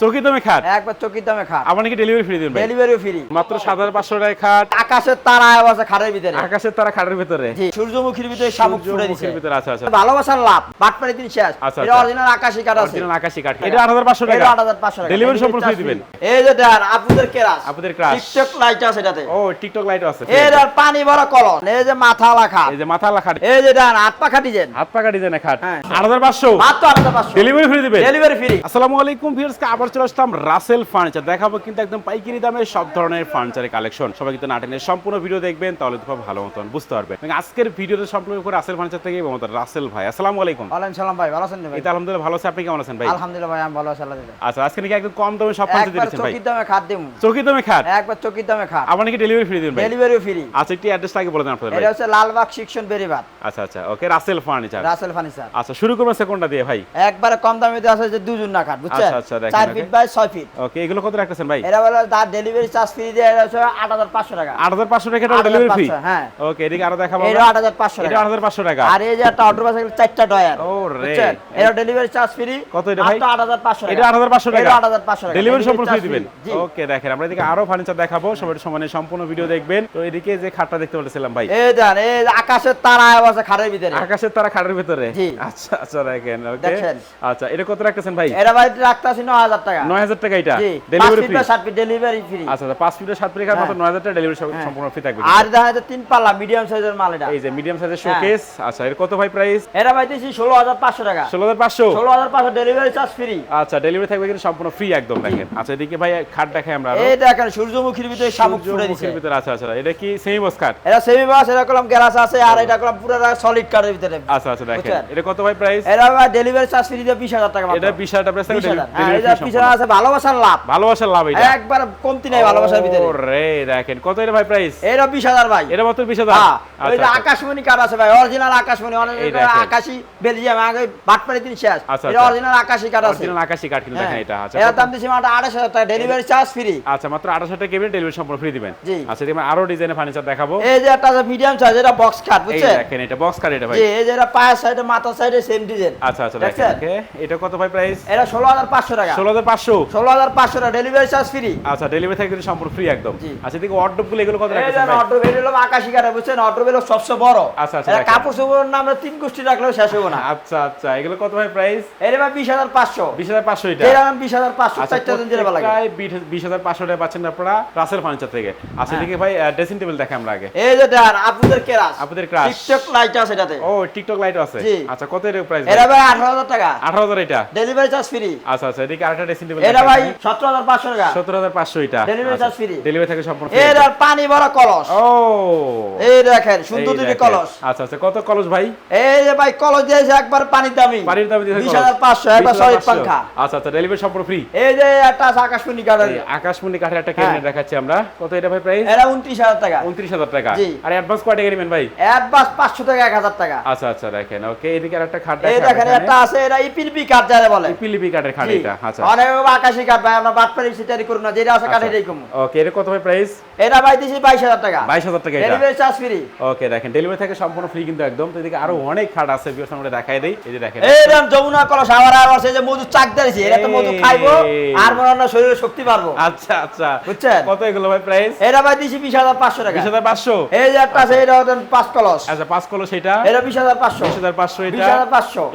চকি দামে খাট? একবার চকির দামে খাট। আমার নাকি ডেলিভারি ফ্রি দিবেন ভাই। ডেলিভারিও ফ্রি মাত্র সাত হাজার পাঁচশো টাকায় খাট। আকাশের তারা আছে খাটের ভিতরে। আকাশের তারা খাটের ভিতরে। সূর্যমুখীর ভিতরে শামুক ফুটে দিছে। ভিতরে আচ্ছা আচ্ছা ভালোবাসার লাভ বাটপাড়ি দিন শেষ। আচ্ছা, এটা। অরিজিনাল আকাশী কাঠ আছে। অরিজিনাল আকাশি কাঠ। এটা আট হাজার পাঁচশো টাকা। এটা 8500 টাকা। ডেলিভারি সম্পূর্ণ ফ্রি দিবেন। এই যে দেন আপনাদের কেরাস আপনাদের crush। টিকটক লাইট আছে এটাতে। ও টিকটক লাইট আছে এর আর পানি ভরা কলম এই যে মাথা লাখা এই যে মাথা লাখা এই যে দেন হাত পাখা ডিজাইন। হাত পাকা ডিজাইনের খাট। হ্যাঁ। আট হাজার পাঁচশো। মাত্র আলাদা পাঁচশো। ডেলিভারি ফ্রি দিবেন। ডেলিভারি ফ্রি আসসালামু আলাইকুম ভিউয়ার্সকে আবার চলে আসলাম রাসেল ফার্নিচার। দেখাবো কিন্তু একদম পাইকারি দামে সব ধরনের ফার্নিচারের কালেকশন সবাই কিন্তু নাটেনের সম্পূর্ণ ভিডিও দেখবেন তাহলে তো খুব ভালো মতন বুঝতে পারবেন। এবং আজকের ভিডিওতে সম্পূর্ণ করে রাসেল ফার্নিচার থেকে এবং রাসেল ভাই। আসসালামু আলাইকুম। ওয়ালাইকুম সালাম ভাই ভালো আছেন ভাই? আলহামদুলিল্লাহ ভালো আছে। আপনি কেমন আছেন ভাই? আলহামদুলিল্লাহ ভাই আমি ভালো আছি আল্লাহ আচ্ছা আজকে নাকি একদম কম দামে সব ফার্নিচার ভাই? চকির দামে খাট দেবো চৌকি দামে খাট? একবার চকির দামে খাট। নাকি ডেলিভারি ফ্রি দিবেন ভাই? ডেলিভারিও ফ্রি আচ্ছা একটি আগে বলে দেন আপনাদের ভাই। এটা হচ্ছে লালবাগ শিক্ষণ বেরিবাদ। আচ্ছা আচ্ছা okay Rasel furniture. Rasel furniture. আচ্ছা শুরু করবেন সেকন্ডটা দিয়ে ভাই। একবারে কম দামে আছে যে দুজন না খাট বুঝছেন? আচ্ছা, আচ্ছা. ফিট বাই ফিট ওকে এগুলো কত রাখতেছেন ভাই? এরা বলে তার ডেলিভারি চার্জ ফ্রি দিয়ে এটা টাকা। আট হাজার পাঁচশো টাকা ডেলিভারি ফ্রি হ্যাঁ। ওকে এদিকে আরও দেখাবো এটা আট হাজার পাঁচশো এটা টাকা। টাকা। আর এই যে একটা চারটা ডয়ার ও রে। বুঝছেন? ডেলিভারি চার্জ ফ্রি কত এটা ভাই? আট হাজার পাঁচশো টাকা। এটা টাকা। এটা টাকা। ডেলিভারি সম্পূর্ণ ফ্রি দিবেন। ওকে দেখেন আমরা এদিকে আরও ফার্নিচার দেখাবো। সবাই সমানে সম্পূর্ণ ভিডিও দেখবেন। তো এদিকে যে খাটটা দেখতে বলেছিলাম ভাই। এই দেন এই আকাশের তারা আছে খাটের ভিতরে। আকাশের তারা খাটের ভিতরে। আচ্ছা আচ্ছা দেখেন ওকে আচ্ছা এটা কত রাখতেছেন ভাই? এরা ভাই রাখতে আছি ন হাজার টাকা। নয় হাজার টাকা এটা? ডেলিভারি ফ্রি পাঁচ ফিট বা সাত ফিট ডেলিভারি ফ্রি আচ্ছা আচ্ছা পাঁচ ফিটের ফিট খাট মাত্র হ্যাঁ। নয় হাজার টাকা ডেলিভারি হ্যাঁ। সম্পূর্ণ ফ্রি থাকবে। আর দেখা যাচ্ছে তিন পাল্লা মিডিয়াম সাইজের মাল এটা। এই যে মিডিয়াম সাইজের হ্যাঁ। শোকেস আচ্ছা এর কত ভাই প্রাইস এটা ভাই দিচ্ছি ষোলো টাকা। ষোলো হাজার পাঁচশো? ষোলো হাজার পাঁচশো ডেলিভারি চার্জ ফ্রি আচ্ছা ডেলিভারি থাকবে কিন্তু সম্পূর্ণ ফ্রি একদম দেখেন। আচ্ছা এদিকে ভাই খাট দেখাই আমরা এই দেখেন সূর্যমুখীর ভিতরে শামুক ফুটে দিছে। ভিতরে আচ্ছা আচ্ছা এটা কি সেমি বক্স খাট? এটা সেমি বাস এটা করলাম গ্যালাস আছে আর এটা করলাম পুরো সলিড কার্ডের ভিতরে। আচ্ছা আচ্ছা দেখেন। এটা কত ভাই প্রাইস ভাই ডেলিভারি চার্জ ফ্রি দিয়ে বিশ হাজার টাকা মাত্র। এটা বিশ হাজার প্রাইস থাকবে 20,000 হ্যাঁ, ডেলিভারি এটা আছে ভালোবাসার লাভ। ভালোবাসার লাভ এটা একবার কমতি নাই ভালোবাসার ভিতরে। রে দেখেন কত ভাই প্রাইস এটা বিশ হাজার ভাই। এটা মাত্র হ্যাঁ, যে আচ্ছা। আকাশমণি কার্ড আছে ভাই অরিজিনাল আকাশমণি অনেক এই বেলজিয়াম আগে বাটপাড়ি দিন শেষ। এটা। অরিজিনাল আকাশি কার্ড আছে। অরিজিনাল আকাশি কাঠ কিন্তু দেখেন এটা। এর দাম দিছি মাত্র আড়াইশ হাজার টাকা। ডেলিভারি চার্জ ফ্রি আচ্ছা মাত্র আঠাশ হাজার কেবিন ডেলিভারি সম্পূর্ণ ফ্রি দিবেন। আচ্ছা এদিকে আরও ডিজাইনের ফার্নিচার দেখাবো। এই যে একটা মিডিয়াম সাইজ এটা বক্স কাট এই দেখেন এটা বক্স কাঠ এটা ভাই। এই যে এটা পায়ের সাইডে মাথার সাইডে সেম ডিজাইন আচ্ছা আচ্ছা দেখেন এটা কত ভাই প্রাইস এটা ষোলো হাজার পাঁচশো টাকা। ষোলো হাজার পাঁচশো। ষোলো হাজার পাঁচশো ডেলিভারি চার্জ ফ্রি আচ্ছা ডেলিভারি কিন্তু সম্পূর্ণ ফ্রি একদম। আচ্ছা এদিকে ওয়ার্ডরোবগুলো এগুলো কত যে অটো বের হলো আকাশি কাটা বুঝছেন? অটো বের সবচেয়ে বড়। আচ্ছা, আচ্ছা, কাপড় চোপড়ের নাম আমরা তিন গোষ্ঠী রাখলেও শেষ হব না। আচ্ছা আচ্ছা এগুলো কত ভাই প্রাইস এর ভাই বিশ হাজার পাঁচশো। বিশ হাজার পাঁচশো এটা? এর দাম বিশ হাজার পাঁচশো আচ্ছা চারটা দিন যেতে লাগে। বিশ হাজার পাঁচশো টাকা পাচ্ছেন আপনারা রাসেল ফার্নিচার থেকে। আচ্ছা হ্যাঁ। এদিকে ভাই ড্রেসিং টেবিল দেখে আমরা আগে। এই যে দেন আপনাদের কেরাস আপনাদের crush। টিকটক লাইট আছে এটাতে। ও টিকটক লাইট আছে। আচ্ছা কত এর প্রাইস এরা ভাই? আঠারো হাজার টাকা। আঠারো হাজার এটা? ডেলিভারি চার্জ ফ্রি আচ্ছা আচ্ছা এদিকে আরেকটা ড্রেসিং টেবিল এটা ভাই সতেরো হাজার পাঁচশো টাকা। সত্তর হাজার পাঁচশো এটা। Delivery charge free। ডেলিভারি থাকে সম্পূর্ণ এর পানি ভরা কলস। ও। এই দেখেন সুন্দর দুটি কলস। আচ্ছা আচ্ছা কত কলস ভাই? এই যে ভাই কলস দিয়েছে একবার পানির দামি। পানির দামে দিয়েছে বিশ কলস। হাজার পাঁচশো একবার সলিড পাঙ্খা আচ্ছা আচ্ছা ডেলিভারি সম্পূর্ণ ফ্রি এই যে একটা আকাশমণি কাঠের একটা ক্যাবিনেট হ্যাঁ। দেখাচ্ছি আমরা। কত এটা ভাই প্রাইস এরা উনত্রিশ হাজার টাকা। উনত্রিশ হাজার টাকা। আর অ্যাডভান্স কয় টাকা নেবেন ভাই? অ্যাডভান্স পাঁচশো টাকা এক হাজার টাকা। আচ্ছা আচ্ছা দেখেন ওকে এদিকে আরেকটা খাট এই দেখেন একটা আছে এটা ইপিলপি কার্ড যারা বলে। পিলিপি কাঠের খাট এটা আচ্ছা। অনেক আকাশি কার্ড ভাই আমরা বাটপাড়ি সিটারি করুন না যেটা আছে কাঠ কম। ওকে এটা কত ভাই প্রাইস এটা ভাই দিছি বাইশ হাজার টাকা। বাইশ হাজার টাকা এটা। ডেলিভারি চার্জ ফ্রি ওকে দেখেন ডেলিভারি থেকে সম্পূর্ণ ফ্রি কিন্তু একদম। তো এদিকে আরও অনেক খাট আছে বিকজ আমরা দেখাই দেই। এই যে দেখেন। এই রাম যমুনা কলস আবার আর আছে যে মধু চাক দাঁড়িয়েছে এটা তো মধু খাইবো আর মনে না শরীরে শক্তি পারব আচ্ছা আচ্ছা। বুঝছেন? কত এগুলো ভাই প্রাইস এটা ভাই দিছি বিশ হাজার পাঁচশো টাকা। বিশ হাজার পাঁচশো? এই যে একটা আছে এটা হচ্ছে পাঁচ কলস। আচ্ছা পাঁচ কলো সেটা এটা এটা হাজার পাঁচশো।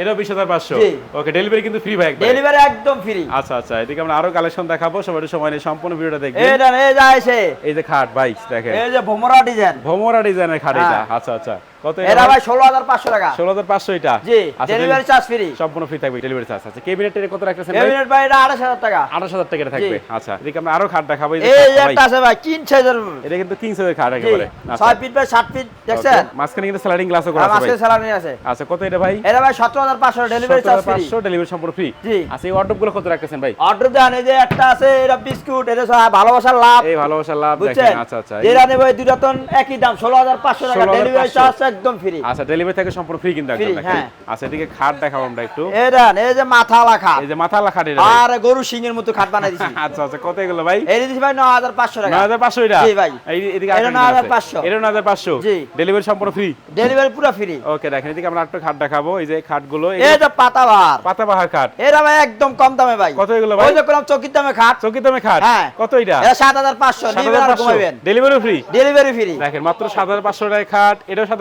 এটা? বিশ হাজার পাঁচশো। জি। ওকে ডেলিভারি কিন্তু ফ্রি ভাই ডেলিভারি একদম ফ্রি আচ্ছা আচ্ছা এদিকে আমরা আরও কালেকশন দেখাবো। সবাই সময় নিয়ে সম্পূর্ণ ভিডিওটা দেখবেন। এই যায় এই যে খাট ভাই দেখেন। এই যে ভোমরা ডিজাইন ভোমরা ডিজাইনের খাট এটা হ্যাঁ। আচ্ছা আচ্ছা। কত এটা ভাই? ষোলো হাজার পাঁচশো টাকা। ষোলো হাজার পাঁচশো এটা? জি আচ্ছা ডেলিভারি চার্জ ফ্রি সম্পূর্ণ ফ্রি থাকবে ডেলিভারি চার্জ আছে। কেবিনেটের কত রাখতেছেন ক্যাবিনেট ভাই এটা আড়াইশ হাজার টাকা। আঠাশ হাজার টাকা থাকবে। আচ্ছা এদিকে আমরা আরও খাট দেখাবো। এই যে এই খাট, ভাই। একটা আছে ভাই কিন সাইজের এটা কিন্তু কিং সাইজের খাট একেবারে। আচ্ছা। ফিট বাই সাত ফিট দেখছেন? মাঝখানে কিন্তু স্লাইডিং গ্লাসও করা আছে মাসকে ভাই আছে। আচ্ছা কত এটা ভাই? এটা ভাই সতেরো হাজার পাঁচশো ডেলিভারি চার্জ ফ্রি পাঁচশো ডেলিভারি সম্পূর্ণ ফ্রি জি। আচ্ছা এই ওয়ার্ডরোবগুলো কত রাখতেছেন ভাই? অর্ডার দেন এই যে একটা আছে এটা বিস্কুট এটা ভালোবাসার লাভ। এই ভালোবাসা লাভ দেখেন আচ্ছা আচ্ছা। নেবে তো একই দাম ষোলো হাজার পাঁচশো টাকা ডেলিভারি চার্জ একদম ফ্রি আচ্ছা ডেলিভারি থেকে সম্পূর্ণ ফ্রি কিন্তু একদম হ্যাঁ। আচ্ছা এদিকে খাট দেখাবো আমরা একটু। এই দেন এই যে মাথা খাট। এই যে মাথা আলা খাট এটা। আর গরু সিংহের মতো খাট বানাই দিছি। আচ্ছা আচ্ছা কত এগুলো ভাই? এই দিছি ভাই নয় হাজার পাঁচশো টাকা। নয় হাজার পাঁচশো এটা? জি ভাই। এই- এদিকে এটা আরেকটা নয় হাজার আছে। পাঁচশো। এটা নয় হাজার পাঁচশো। জি। ডেলিভারি সম্পূর্ণ ফ্রি ডেলিভারি পুরো ফ্রি ওকে দেখেন এদিকে আমরা একটা খাট দেখাবো। এই যে খাটগুলো এই যে পাতাবার পাতা বাহার খাট। এরা ভাই একদম কম দামে ভাই। কত এগুলো ভাই? ওই যে করলাম চকির দামে খাট। চৌকি দামে খাট? হ্যাঁ। কত এটা? এটা সাত হাজার পাঁচশো। নিবেন আর ঘুমাইবেন ডেলিভারি ফ্রি ডেলিভারি ফ্রি দেখেন মাত্র সাত হাজার পাঁচশো টাকায় খাট এটাও সাত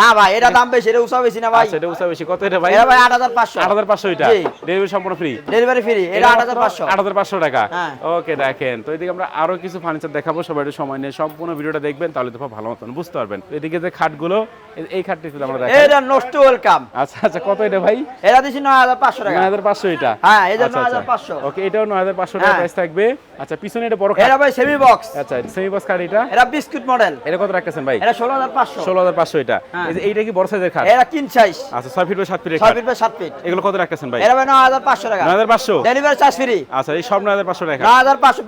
না ভাই এটা দাম বেশি এটা উৎসব বেশি না ভাই। আচ্ছা এটা উৎসাহ বেশি। কত এটা ভাই? এটা ভাই এটা? ডেলিভারি সম্পূর্ণ ফ্রি ডেলিভারি ফ্রি এটা আট হাজার পাঁচশো। আট হাজার পাঁচশো টাকা? হ্যাঁ। ওকে দেখেন তো এদিকে আমরা আরও কিছু ফার্নিচার দেখাবো সবাই একটু সময় নিয়ে সম্পূর্ণ ভিডিওটা দেখবেন তাহলে তো ভালো মতন বুঝতে পারবেন। এদিকে যে খাটগুলো এই খাটটি একটু আমরা দেখাই। এটা নষ্ট ওয়েলকাম আচ্ছা আচ্ছা কত এটা ভাই? এটা দিছি নয় হাজার পাঁচশো টাকা। নয় হাজার পাঁচশো এটা? হ্যাঁ, আচ্ছা। 9,500 ওকে এটাও নয় হাজার পাঁচশো টাকা হ্যাঁ। প্রাইস থাকবে। আচ্ছা পিছনে এটা বড় খাট। এটা ভাই সেমি বক্স আচ্ছা সেমি বক্স খাট এটা? এটা বিস্কুট মডেল এটা কত রাখতেছেন ভাই? এটা ষোলো হাজার পাঁচশো। ষোলো হাজার পাঁচশো এটা। হ্যাঁ। এই যে এইটা কি বড় সাইজের খাট? এটা কিন সাইজ আচ্ছা ছয় ফিট বাই সাত ফিটের ছয় ফিট বাই সাত ফিট এগুলো কত রাখতেছেন ভাই? এটা ভাই নয় হাজার পাঁচশো টাকা। নয় হাজার পাঁচশো? ডেলিভারি চার্জ ফ্রি আচ্ছা এই সব নয় হাজার পাঁচশো টাকা। নয় হাজার পাঁচশো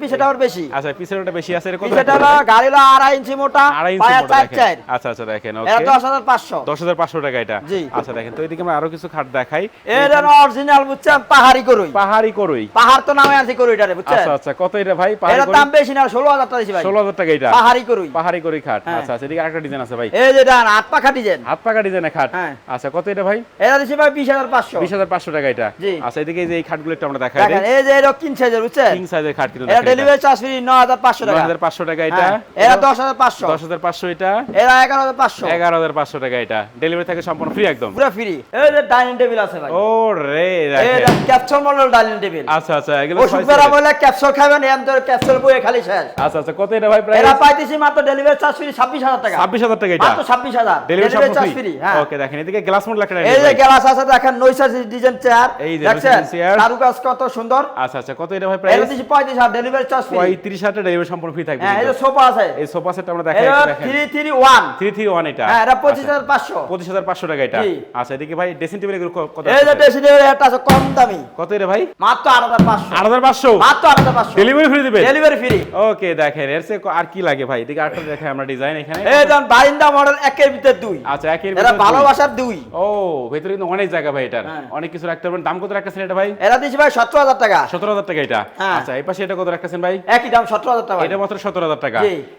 বেশি। আচ্ছা পিছনে ওটা বেশি আছে এটা কত পিছটা রাখতেছেন? গাড়ি হলো আড়াই ইঞ্চি মোটা আড়াই ইঞ্চি মোটা চার দেখেন। চার। আচ্ছা আচ্ছা দেখেন ওকে। দশ হাজার পাঁচশো। দশ হাজার পাঁচশো টাকা এটা। আচ্ছা দেখেন তো এদিকে আমরা আরও কিছু খাট দেখাই। এটা অরিজিনাল বুঝছেন পাহাড়ি করুই পাহাড়ি করই পাহাড় তো নামে আছে বুঝছেন? আচ্ছা আচ্ছা কত এটা ভাই? পাহাড়ি দাম বেশি না ষোলো হাজার টাকা দিছি ভাই। ষোলো হাজার টাকা এটা। পাহাড়ি করুই পাহাড়ি করি খাট। হ্যাঁ। আচ্ছা আচ্ছা এদিকে আরেকটা ডিজাইন আছে ভাই। এই যে ডান পাখা ডিজাইন হাত পাকা ডিজাইনের খাট হ্যাঁ। আচ্ছা কত এটা ভাই? এটা দিছি ভাই বিশ হাজার টাকা এটা? আচ্ছা এদিকে যে এই খাটগুলো একটু আমরা দেখাই দেখেন এই যে এটা কিন সাইজের বুঝছেন? কিং সাইজের খাট কিন্তু এটা ডেলিভারি চার্জ ফ্রি নয় হাজার পাঁচশো নয় টাকা হাজার পাঁচশো টাকা এটা। এটা দশ হাজার পাঁচশো। দশ হাজার পাঁচশো এটা। এরা এগারো হাজার পাঁচশো। এগারো হাজার পাঁচশো টাকা এটা। ডেলিভারি থাকে সম্পূর্ণ ফ্রি একদম। পুরো ফ্রি এই যে ডাইনিং টেবিল আছে ভাই। ও রে এটা ক্যাপসুল মডেল ডাইনিং টেবিল আচ্ছা আচ্ছা এগুলো। বলে ক্যাপসুল খাবেন এম তো ক্যাপসুল বইয়ে খালি শেষ। আচ্ছা আচ্ছা কত এটা ভাই প্রাইস পাইতেছি মাত্র ডেলিভারি চার্জ ফ্রি ছাব্বিশ টাকা। ছাব্বিশ হাজার টাকা এটা। মাত্র ছাব্বিশ হাজার delivery delivery charge free free হ্যাঁ। ওকে দেখেন এদিকে গ্লাস মোড লেখা এই যে গ্লাস আছে দেখেন নৈশা ডিজাইন চেয়ার এই যে দেখছেন? কারুকাজ কত সুন্দর। আচ্ছা আচ্ছা কত এটা ভাই প্রাইস দিচ্ছি পঁয়ত্রিশ হাজার ডেলিভারি চার্জ ফ্রি পঁয়ত্রিশ হাজার ডেলিভারি সম্পূর্ণ ফ্রি থাকবে হ্যাঁ এই যে সোফা আছে। এই সোফা আমরা দেখাই দেখেন। এটা। হ্যাঁ এটা টাকা এটা। আচ্ছা এদিকে ভাই ড্রেসিং টেবিল এগুলো কত এই যে ড্রেসিং টেবিল একটা আছে কম দামি। কত এটা ভাই? মাত্র ডেলিভারি ফ্রি দিবে ডেলিভারি ফ্রি ওকে দেখেন এর আর কি লাগে ভাই? এদিকে আটটা দেখাই আমরা ডিজাইন এখানে। এই যেমন বারিন্দা মডেল একের ভিতরে দুই। আচ্ছা একের এরা ভালোবাসার দুই। ও ভেতরে কিন্তু অনেক জায়গা ভাই এটার। হ্যাঁ। অনেক কিছু রাখতে পারবেন। দাম কত রাখতেছেন এটা ভাই? এরা দিচ্ছি ভাই সতেরো হাজার টাকা। সতেরো হাজার টাকা এটা? হ্যাঁ। আচ্ছা এই পাশে এটা কত রাখতেছেন ভাই? একই দাম সতেরো হাজার টাকা। এটা মাত্র সতেরো হাজার টাকা।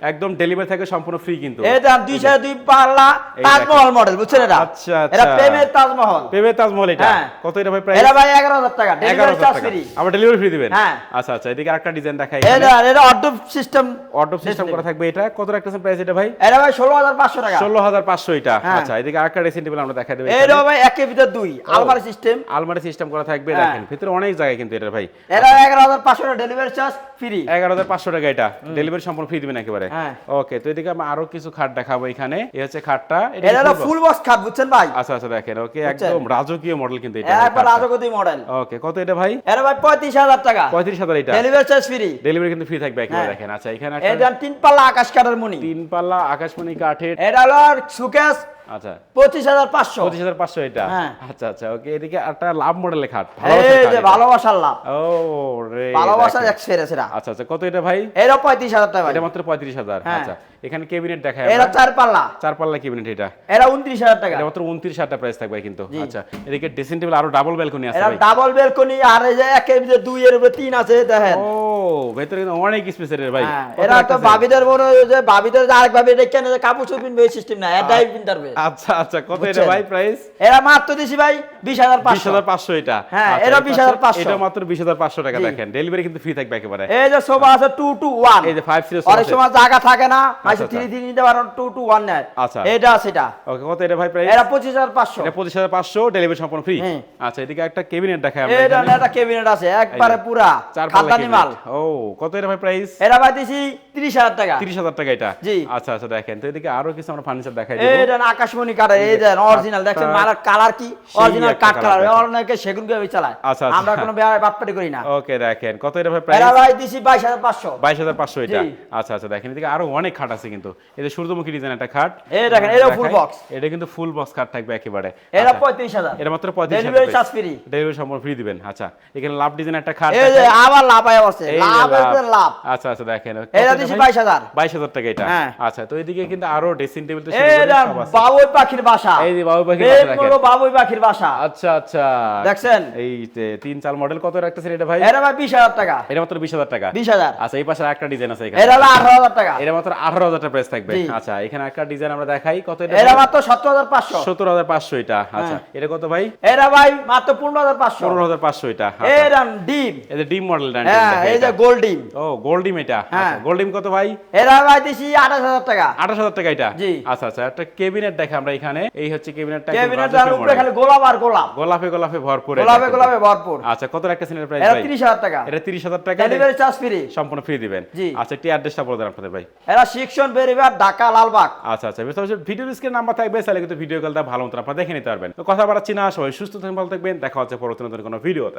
একদম ডেলিভারি থাকে সম্পূর্ণ ফ্রি কিন্তু। এই দাম দুই সাড়ে দুই পাল্লা তাজমহল মডেল বুঝছেন এটা আচ্ছা, আচ্ছা। এটা প্রেমের তাজমহল। পেবে তাজমহল এটা? হ্যাঁ। কত এটা ভাই প্রাইস এরা ভাই এগারো হাজার টাকা। এগারো ডেলিভারি চার্জ ফ্রি আবার ডেলিভারি ফ্রি দিবেন? হ্যাঁ। আচ্ছা আচ্ছা এদিকে আরেকটা ডিজাইন দেখাই এটা এটা অটো সিস্টেম অটো সিস্টেম করা থাকবে এটা। কত রাখতেছেন প্রাইস এটা ভাই? এরা ভাই ষোলো হাজার পাঁচশো টাকা। ষোলো হাজার পাঁচশো হ্যাঁ। আচ্ছা এদিকে আরেকটা ড্রেসিং আমরা দেখাই দেবো এরা ভাই একের ভিতরে দুই আলমারি সিস্টেম আলমারি সিস্টেম করা থাকবে হ্যাঁ। দেখেন ভিতরে অনেক জায়গায় কিন্তু এটা ভাই। এরা এগারো টাকা ডেলিভারি চার্জ ফ্রি এগারো হাজার পাঁচশো টাকা এটা। ডেলিভারি সম্পূর্ণ ফ্রি দিবেন একেবারে। হ্যাঁ। ওকে তো এদিকে আমরা আরও কিছু খাট দেখাবো এখানে। এই হচ্ছে খাটটা এটা এটা হলো ফুল বক্স খাট বুঝছেন ভাই? আচ্ছা আচ্ছা দেখেন ওকে একদম রাজকীয় মডেল কিন্তু এটা। একবার রাজগতি মডেল ওকে কত এটা ভাই? ভাই পঁয়ত্রিশ হাজার টাকা। পঁয়ত্রিশ হাজার এটা। ডেলিভারি চার্জ ফ্রি ডেলিভারি কিন্তু ফ্রি থাকবে একেবারে হ্যাঁ। দেখেন। আচ্ছা এখানে এটা তিন পাল্লা আকাশ কাটার মনি তিন পাল্লা আকাশমণি কাঠের। এটা হলো সুকেশ আচ্ছা। পঁচিশ হাজার পাঁচশো। পঁচিশ হাজার পাঁচশো এটা? হ্যাঁ। আচ্ছা আচ্ছা ওকে এদিকে একটা লাভ মডেলের খাট। ভালোবাসার এটা। লাভ। ও রে ভালোবাসার দেখেন। এক্সপিরিয়েন্স এরা আচ্ছা আচ্ছা কত এটা ভাই? এরা পঁয়ত্রিশ হাজার টাকা এটা মাত্র পঁয়ত্রিশ হাজার। হ্যাঁ। আচ্ছা এখানে কেবিনেট দেখায় এরা চার পাল্লা। চার পাল্লা কেবিনেট এটা। এরা উনত্রিশ হাজার টাকা। এটা মাত্র উনত্রিশ হাজার প্রাইস থাকবে কিন্তু। আচ্ছা এদিকে ড্রেসিং টেবিল আরও ডাবল ব্যালকনি আছে ডাবল বেলকনি আর এই যে একের দুই এর উপরে তিন আছে দেখেন। ও ভেতরে কিন্তু অনেক স্পেসের ভাই। হ্যাঁ, এরা তো ভাবিদের মনে হয় যে ভাবিদের আরেক ভাবি এটা কেন যে কাপড় পিনবে সিস্টেম না এটাই পিনতারবে আচ্ছা আচ্ছা কত এটা ভাই প্রাইস এরা মাত্র দিছি ভাই বিশ হাজার বিশ পাঁচশো হাজার পাঁচশো এটা। হ্যাঁ, আচ্ছা, এই 20,500 এটা মাত্র বিশ হাজার পাঁচশো টাকা দেখেন। ডেলিভারি কিন্তু ফ্রি থাকবে একেবারে। এই যে সোফা আছে টু টু ওয়ান এই যে সিরিজ অনেক সময় জায়গা থাকে না মাসে আচ্ছা, থ্রি নিতে পারো টু টু ওয়ান নেয়। আচ্ছা। এটা সেটা ওকে কত এটা ভাই প্রাইস এরা পঁচিশ হাজার পাঁচশো। এটা ডেলিভারি সম্পূর্ণ ফ্রি হ্যাঁ। আচ্ছা এদিকে একটা কেবিনেট দেখায় আমরা এটা একটা ক্যাবিনেট আছে একবারে পুরা চার খাতানি মাল Oh, quanto ainda vai pra isso? Era batidinho! আচ্ছা, আচ্ছা, আচ্ছা, আরও অনেক খাট আছে কিন্তু। এই সূর্যমুখী ডিজাইন একটা খাট। দেখেন এটা ফুল বক্স এটা কিন্তু ফুল বক্স খাট থাকবে একেবারে। এটা 35000 এটা মাত্র 35000 ডেলিভারি ফ্রি সম্পূর্ণ ফ্রি দিবেন। আচ্ছা। এখানে লাভ ডিজাইন একটা খাট আবার লাভ আয় আছে লাভ লাভ। আচ্ছা আচ্ছা দেখেন। টাকা এটা? হ্যাঁ। আচ্ছা তো এদিকে কিন্তু আরও ড্রেসিং টেবিল তো বাবুই পাখির বাসা। এই যে বাবুই পাখির বাসা বাবুই পাখির বাসা। আচ্ছা আচ্ছা। দেখছেন? এই তিন মডেল কত রাখতেছেন এটা ভাই? এরা ভাই বিশ হাজার টাকা। এটা মাত্র বিশ হাজার টাকা? বিশ হাজার। আচ্ছা এই পাশে একটা ডিজাইন আছে এখানে। এরা হলো আঠারো হাজার টাকা। এটা মাত্র আঠারো হাজার টাকা প্রাইস থাকবে। আচ্ছা এখানে একটা ডিজাইন আমরা দেখাই। কত এটা এরা মাত্র এটা। আচ্ছা হ্যাঁ। এটা কত ভাই? এরা ভাই মাত্র পনেরো হাজার পাঁচশো। পনেরো হাজার পাঁচশো এটা। আচ্ছা। এরা ডিম। এই যে ডিম মডেল হ্যাঁ এই যে গোল্ড ডিম। ও গোল্ড ডিম এটা। হ্যাঁ। গোল্ড ডিম কত ভাই? এরা ভাই দিছি আঠাশ হাজার টাকা। আঠাশ হাজার টাকা এটা? জি। আচ্ছা আচ্ছা একটা কেবিনেট দেখে আমরা এখানে এই হচ্ছে কেবিনেটটা ক্যাবিনেটের উপরে খালি গোলাপ আর গোলাপ। গোলাপে গোলাপে ভরপুর গোলাপে গোলাপে ভরপুর। আচ্ছা কত একটা সিনের প্রাইস ভাই? তিরিশ হাজার টাকা। এটা তিরিশ হাজার টাকা? ডেলিভারি চার্জ ফ্রি সম্পূর্ণ ফ্রি দিবেন। জি। আচ্ছা একটি অ্যাড্রেসটা বলে দেন আপনাদের ভাই। এরা শিক্ষণ বেরিবার ঢাকা লালবাগ। আচ্ছা আচ্ছা বুঝতে পারছি ভিডিও স্ক্রিন নাম্বার থাকবে তাহলে কিন্তু ভিডিও কলটা ভালো মতো আপনারা দেখে নিতে পারবেন। তো কথা বাড়াচ্ছি না সবাই সুস্থ থাকবেন ভালো থাকবেন দেখা হচ্ছে পরবর্তী নতুন কোনো ভিডিওতে